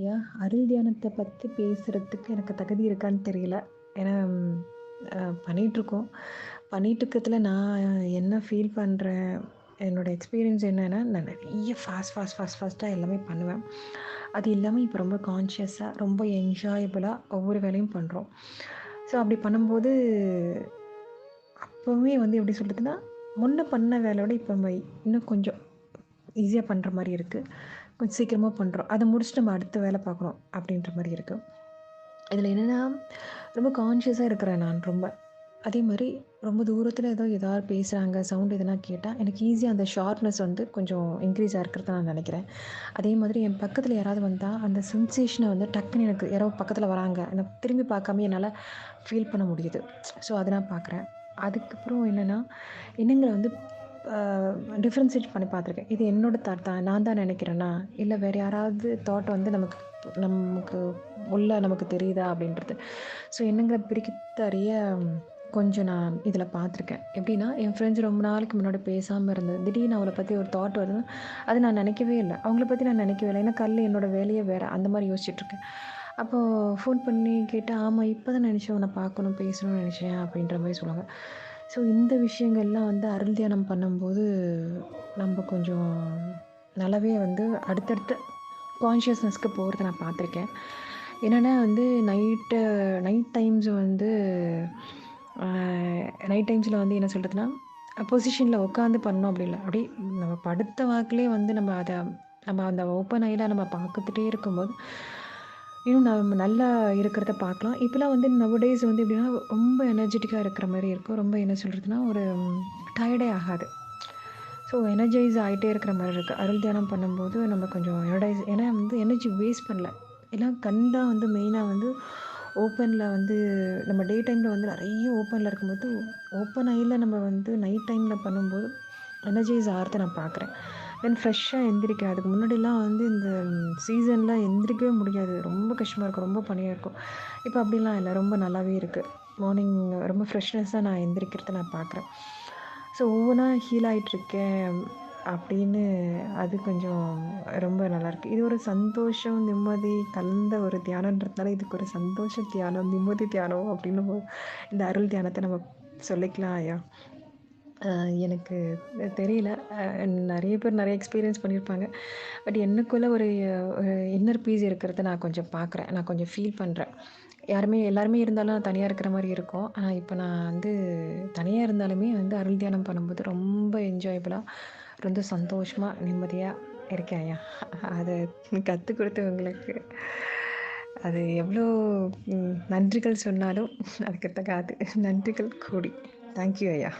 ஐயா அருள் தியானத்தை பற்றி பேசுகிறதுக்கு எனக்கு தகுதி இருக்கான்னு தெரியல. ஏன்னா பண்ணிகிட்ருக்கோம் பண்ணிகிட்டு இருக்கிறதுல நான் என்ன ஃபீல் பண்ணுறேன் என்னோடய எக்ஸ்பீரியன்ஸ் என்னென்னா நான் நிறைய ஃபாஸ்ட் ஃபாஸ்ட் ஃபாஸ்ட் ஃபாஸ்ட்டாக எல்லாமே பண்ணுவேன். அது இல்லாமல் இப்போ ரொம்ப கான்ஷியஸாக ரொம்ப என்ஜாயபுளாக ஒவ்வொரு வேலையும் பண்ணுறோம் ஸோ அப்படி பண்ணும்போது அப்போவுமே வந்து எப்படி சொல்கிறதுன்னா முன்னே பண்ண வேலையோட இப்போ நம்ம இன்னும் கொஞ்சம் ஈஸியாக பண்ணுற மாதிரி இருக்குது கொஞ்சம் சீக்கிரமாக பண்ணுறோம் அதை முடிச்சுட்டு நம்ம அடுத்த வேலை பார்க்கணும் அப்படின்ற மாதிரி இருக்குது இதில் என்னென்னா ரொம்ப கான்ஷியஸாக இருக்கிறேன் நான் ரொம்ப. அதே மாதிரி ரொம்ப தூரத்தில் ஏதோ ஏதாவது பேசுகிறாங்க சவுண்ட் எதனா கேட்டால் எனக்கு ஈஸியாக அந்த ஷார்ப்னஸ் வந்து கொஞ்சம் இன்க்ரீஸ் ஆகிருக்கிறத நான் நினைக்கிறேன். அதே மாதிரி என் பக்கத்தில் யாராவது வந்தால் அந்த சென்சேஷனை வந்து டக்குன்னு எனக்கு யாரோ பக்கத்தில் வராங்க. எனக்கு திரும்பி பார்க்காம என்னால் ஃபீல் பண்ண முடியுது. ஸோ அதை நான் பார்க்குறேன். அதுக்கப்புறம் என்னென்னா எண்ணங்களை வந்து டிஃப்ரென்ஷியேட் பண்ணி பார்த்துருக்கேன். இது என்னோடய தாட் தான். நான் தான் நினைக்கிறேன்னா இல்லை வேறு யாராவது தாட் வந்து நமக்கு நமக்கு உள்ள நமக்கு தெரியுதா அப்படின்றது. ஸோ என்னங்கிற பிரிக்க தெரிய கொஞ்சம் நான் இதில் பார்த்துருக்கேன். எப்படின்னா என் ஃப்ரெண்ட்ஸ் ரொம்ப நாளைக்கு முன்னாடி பேசாமல் இருந்தது. திடீர்னு அவளை பற்றி ஒரு தாட் வருது அது நான் நினைக்கவே இல்லை. அவங்கள பற்றி நான் நினைக்கவே இல்லை. ஏன்னா கல் என்னோடய வேலையே வேறு. அந்த மாதிரி யோசிச்சுட்ருக்கேன் அப்போது ஃபோன் பண்ணி கேட்டால் ஆமாம் இப்போ தான் நினச்சேன். உன்னை பார்க்கணும் பேசணும்னு நினச்சேன் அப்படின்ற மாதிரி சொல்லுவாங்க. ஸோ இந்த விஷயங்கள்லாம் வந்து அருள் தியானம் பண்ணும்போது நம்ம கொஞ்சம் நல்லாவே வந்து அடுத்தடுத்த கான்ஷியஸ்னஸ்க்கு போகிறத நான் பார்த்துருக்கேன். என்னென்னா வந்து நைட்டு நைட் டைம்ஸ் வந்து நைட் டைம்ஸில் வந்து என்ன சொல்கிறதுனா பொசிஷனில் உட்காந்து பண்ணோம் அப்படி இல்லை அப்படி நம்ம படுத்த வாக்கிலே வந்து நம்ம அதை நம்ம அந்த ஓப்பன் ஐயில் நம்ம பார்த்துட்டே இருக்கும்போது இன்னும் நம்ம நல்லா இருக்கிறத பார்க்கலாம். இப்போலாம் வந்து நவடேஸ் வந்து எப்படின்னா ரொம்ப எனர்ஜெட்டிக்காக இருக்கிற மாதிரி இருக்கும். ரொம்ப என்ன சொல்கிறதுனா ஒரு டயர்டே ஆகாது. ஸோ எனர்ஜைஸ் ஆகிட்டே இருக்கிற மாதிரி இருக்குது அருள் தியானம் பண்ணும்போது நம்ம கொஞ்சம் எனர்டைஸ் ஏன்னா வந்து எனர்ஜி வேஸ்ட் பண்ணல. எல்லாம் கண் தான் வந்து மெயினாக வந்து ஓப்பனில் வந்து நம்ம டே டைமில் வந்து நிறைய ஓப்பனில் இருக்கும்போது ஓப்பன் ஐயில் நம்ம வந்து நைட் டைமில் பண்ணும்போது எனர்ஜைஸ் ஆகிறத நான் பார்க்குறேன். தென் ஃப்ரெஷ்ஷாக எந்திரிக்க. அதுக்கு முன்னாடிலாம் வந்து இந்த சீசன்லாம் எந்திரிக்கவே முடியாது. ரொம்ப கஷ்டமாக இருக்கும். ரொம்ப பனியாக இருக்கும். இப்போ அப்படிலாம் இல்லை. ரொம்ப நல்லாவே இருக்குது மார்னிங் ரொம்ப ஃப்ரெஷ்னஸ்ஸாக நான் எந்திரிக்கிறத நான் பார்க்குறேன் ஸோ ஒவ்வொன்றா ஹீல் ஆகிட்டுருக்கேன் அப்படின்னு அது கொஞ்சம் ரொம்ப நல்லாயிருக்கு இது ஒரு சந்தோஷம் நிம்மதி கலந்த ஒரு தியானன்றதுனால இதுக்கு ஒரு சந்தோஷ தியானம் நிம்மதி தியானம் அப்படின்னு இந்த அருள் தியானத்தை நம்ம சொல்லிக்கலாம் ஐயா. எனக்கு தெரியல. நிறைய பேர் நிறைய எக்ஸ்பீரியன்ஸ் பண்ணியிருப்பாங்க பட் எனக்குள்ளே ஒரு இன்னர் பீஸ் இருக்கிறத நான் கொஞ்சம் பார்க்குறேன் நான் கொஞ்சம் ஃபீல் பண்ணுறேன் யாருமே எல்லாருமே இருந்தாலும் நான் தனியாக இருக்கிற மாதிரி இருக்கும். ஆனால் இப்போ நான் வந்து தனியாக இருந்தாலுமே வந்து அருள் தியானம் பண்ணும்போது ரொம்ப என்ஜாயபுளாக ரொம்ப சந்தோஷமாக நிம்மதியாக இருக்கேன் ஐயா. அதை கற்றுக் கொடுத்தவங்களுக்கு அது எவ்வளோ நன்றிகள் சொன்னாலும் அதுக்கு தகாது நன்றிகள் கூடி. தேங்க்யூ ஐயா.